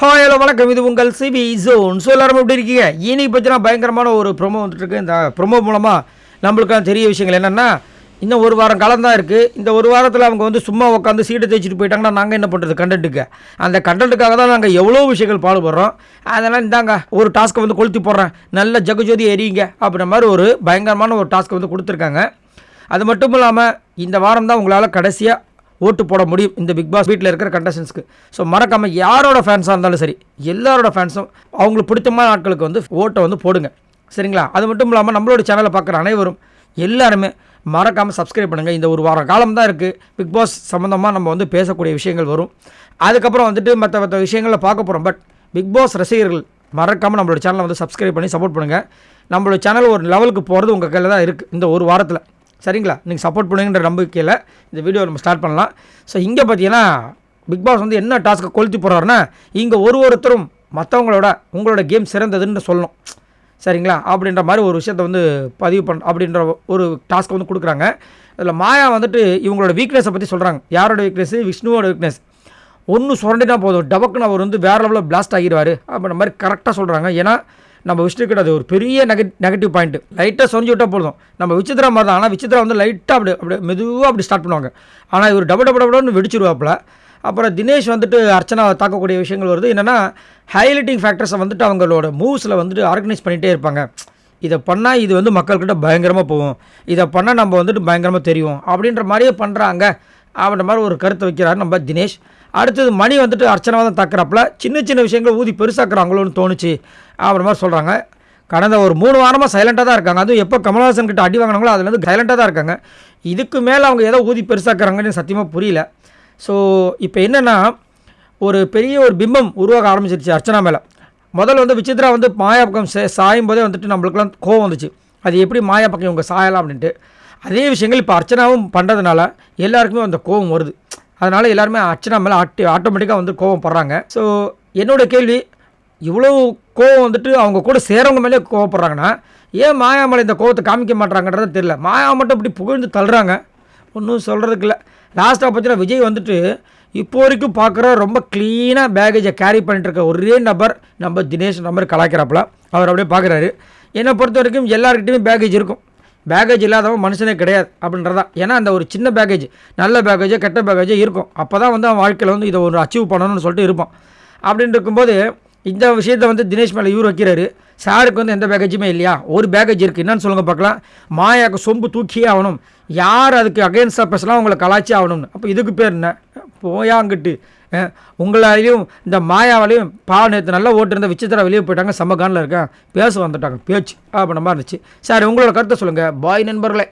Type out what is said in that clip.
Hi hello வணக்கம். இது உங்கள் சிபி ஜோன் ஸோ எல்லாரும் எப்படி இருக்கீங்க? இன்னைக்கு பற்றினா பயங்கரமான ஒரு ப்ரொமோ வந்துட்டுருக்கு இந்த ப்ரொமோ மூலமாக நம்மளுக்கான தெரிய விஷயங்கள் என்னென்னா இன்னும் ஒரு வாரம் காலம் தான் இருக்குது இந்த ஒரு வாரத்தில் அவங்க வந்து சும்மா உட்காந்து சீட்டை தேய்ச்சிட்டு போயிட்டாங்கன்னா நாங்கள் என்ன பண்ணுறது கண்டென்ட்டுக்கு அந்த கண்டென்ட்டுக்காக தான் நாங்கள் எவ்வளோ விஷயங்கள் பாடுபடுறோம். அதெல்லாம் இந்தாங்க ஒரு டாஸ்க்கை வந்து கொளுத்தி போடுறேன். நல்ல ஜகஜோதி எரியுங்க அப்படின்ற மாதிரி ஒரு பயங்கரமான ஒரு டாஸ்க்கை வந்து கொடுத்துருக்காங்க. அது மட்டும் இல்லாமல் இந்த வாரம் தான் உங்களால் கடைசியாக ஓட்டு போட முடியும் இந்த பிக் பாஸ் வீட்டில் இருக்கிற கண்டஸ்டன்ஸ்க்கு ஸோ மறக்காமல் யாரோட ஃபேன்ஸாக இருந்தாலும் சரி எல்லாரோட ஃபேன்ஸும் அவங்களுக்கு பிடித்தமான ஆட்களுக்கு வந்து ஓட்டை வந்து போடுங்க. சரிங்களா? அது மட்டும் இல்லாமல் நம்மளோட சேனலை பார்க்குற அனைவரும் எல்லாருமே மறக்காமல் சப்ஸ்கிரைப் பண்ணுங்கள் இந்த ஒரு வாரம் காலம் தான் இருக்குது பிக் பாஸ் சம்மந்தமாக நம்ம வந்து பேசக்கூடிய விஷயங்கள் வரும். அதுக்கப்புறம் வந்துட்டு மற்ற மற்ற விஷயங்களை பார்க்க போகிறோம் பட் பிக் பாஸ் ரசிகர்கள் மறக்காமல் நம்மளோட சேனலை வந்து சப்ஸ்கிரைப் பண்ணி சப்போர்ட் பண்ணுங்கள் நம்மளோட சேனல் ஒரு லெவலுக்கு போகிறது உங்கள் கையில் தான் இருக்குது இந்த ஒரு வாரத்தில். சரிங்களா? நீங்கள் சப்போர்ட் பண்ணுங்கன்ற நம்பிக்கையில் இந்த வீடியோ நம்ம ஸ்டார்ட் பண்ணலாம். ஸோ இங்கே பார்த்தீங்கன்னா பிக் பாஸ் வந்து என்ன டாஸ்க்கை கொளுத்தி போடுறாருன்னா இங்கே ஒரு ஒருத்தரும் மற்றவங்களோட உங்களோட கேம் சிறந்ததுன்னு சொல்லணும். சரிங்களா? அப்படின்ற மாதிரி ஒரு விஷயத்தை வந்து பதிவு பண்ண அப்படின்ற ஒரு டாஸ்க்கை வந்து கொடுக்குறாங்க. அதில் மாயா வந்துட்டு இவங்களோட வீக்னஸை பற்றி சொல்கிறாங்க யாரோட வீக்னஸ் விஷ்ணுவோட வீக்னஸ் ஒன்று சுரண்டினா போதும். டபக்குன்னு அவர் வந்து வேறு லெவலில் பிளாஸ்ட் ஆகிடுவார். அப்படின்ற மாதிரி கரெக்டாக சொல்கிறாங்க ஏன்னா நம்ம விஷ்ணுக்கிட்ட அது ஒரு பெரிய நெக நெகட்டிவ் பாயிண்ட் லைட்டாக சொரிஞ்சு விட்டால் போதும். நம்ம விசித்ரா மாதிரி தான். ஆனால் விசித்ரா வந்து லைட்டாக அப்படி அப்படி மெதுவாக அப்படி ஸ்டார்ட் பண்ணுவாங்க. ஆனால் இவர் டபு டபு டபுன்னு வெடிச்சிருவாப்பில். அப்புறம் தினேஷ் வந்துட்டு அர்ச்சனா தாக்கக்கூடிய விஷயங்கள் வருது. என்னென்னா ஹைலைட்டிங் ஃபேக்டர்ஸை வந்துட்டு அவங்களோட மூவ்ஸில் வந்துட்டு ஆர்கனைஸ் பண்ணிகிட்டே இருப்பாங்க. இதை பண்ணால் இது வந்து மக்கள்கிட்ட பயங்கரமாக போகும். இதை பண்ணால் நம்ம வந்துட்டு பயங்கரமாக தெரியும். அப்படின்ற மாதிரியே பண்ணுறாங்க அப்படின்ற மாதிரி ஒரு கருத்தை வைக்கிறார் நம்ம தினேஷ். அடுத்தது மணி வந்துட்டு அர்ச்சனாவை தான் தாக்குறாப்புல. சின்ன சின்ன விஷயங்கள் ஊதி பெருசாக்குறாங்களோன்னு தோணுச்சு. அப்படின்ற மாதிரி சொல்கிறாங்க கடந்த ஒரு மூணு வாரமாக சைலண்ட்டாக தான் இருக்காங்க. அதுவும் எப்போ கமல்ஹாசன் கிட்ட அடி வாங்கினாங்களோ வந்து சைலண்ட்டாக தான் இருக்காங்க. இதுக்கு மேலே அவங்க ஏதோ ஊதி பெருசாக்குறாங்கன்னு சத்தியமாக புரியல. ஸோ இப்போ என்னென்னா ஒரு பெரிய ஒரு பிம்பம் உருவாக ஆரம்பிச்சிருச்சு அர்ச்சனா மேலே. முதல்ல வந்து விசித்ரா வந்து மாயா பக்கம் சாயும் போதே வந்துட்டு நம்மளுக்குலாம் கோவம் வந்துச்சு. அது எப்படி மாயா பக்கம் இவங்க சாயலாம் அப்படின்ட்டு. அதே விஷயங்கள் இப்போ அர்ச்சனாவும் பண்ணுறதுனால எல்லாருக்குமே அந்த கோபம் வருது. அதனால் எல்லாருமே அர்ச்சனா மேலே ஆட்டி ஆட்டோமேட்டிக்காக வந்து கோபம் படுறாங்க. ஸோ என்னோட கேள்வி இவ்வளோ கோவம் வந்துட்டு அவங்க கூட சேரவங்க மேலே கோவப்படுறாங்கன்னா ஏன் மாயா மேலே இந்த கோவத்தை காமிக்க மாட்டாங்கன்றது தெரியல. மாயா மட்டும் இப்படி புகழ்ந்து தள்ளுறாங்க. ஒன்றும் சொல்கிறதுக்கு இல்லை. லாஸ்ட்டாக பார்த்தீங்கன்னா விஜய் வந்துட்டு இப்போ வரைக்கும் பார்க்குற ரொம்ப க்ளீனாக பேகேஜை கேரி பண்ணிட்டு இருக்க ஒரே நபர் நம்ம தினேஷ் நம்பர் கலாய்க்கிறாப்புல. அவர் அப்படியே பார்க்குறாரு என்னை பொறுத்த வரைக்கும் எல்லாருக்கிட்டையுமே பேகேஜ் இருக்கும். பேகேஜ் இல்லாதவன் மனுஷனே கிடையாது அப்படின்றதா ஏன்னா அந்த ஒரு சின்ன பேகேஜ் நல்ல பேகேஜோ கெட்ட பேகேஜோ இருக்கும். அப்போ தான் வந்து அவன் வாழ்க்கையில் வந்து இதை ஒரு அச்சீவ் பண்ணணும்னு சொல்லிட்டு இருப்பான். அப்படின்னு இருக்கும்போது இந்த விஷயத்தை வந்து தினேஷ் மேலே இவர் வைக்கிறாரு. சாருக்கு வந்து எந்த பேக்கேஜுமே இல்லையா? ஒரு பேக்கேஜ் இருக்குது என்னன்னு சொல்லுங்க பார்க்கலாம். மாயாவுக்கு சொம்பு தூக்கியே ஆகணும். யார் அதுக்கு அகேன்ஸ்டாக பேசலாம் உங்களை கலாச்சி ஆகணும்னு. அப்போ இதுக்கு பேர் என்ன? போயாங்கிட்டு உங்களாலையும் இந்த மாயாவாலையும் பா நேற்று நல்லா ஓட்டு இருந்த விசித்திரா வெளியே போயிட்டாங்க செம்ம இருக்கேன் பேச வந்துட்டாங்க பேச்சு அப்படின்ற மாதிரி இருந்துச்சு. சரி உங்களோட கருத்தை சொல்லுங்கள் பாய் நண்பர்களே.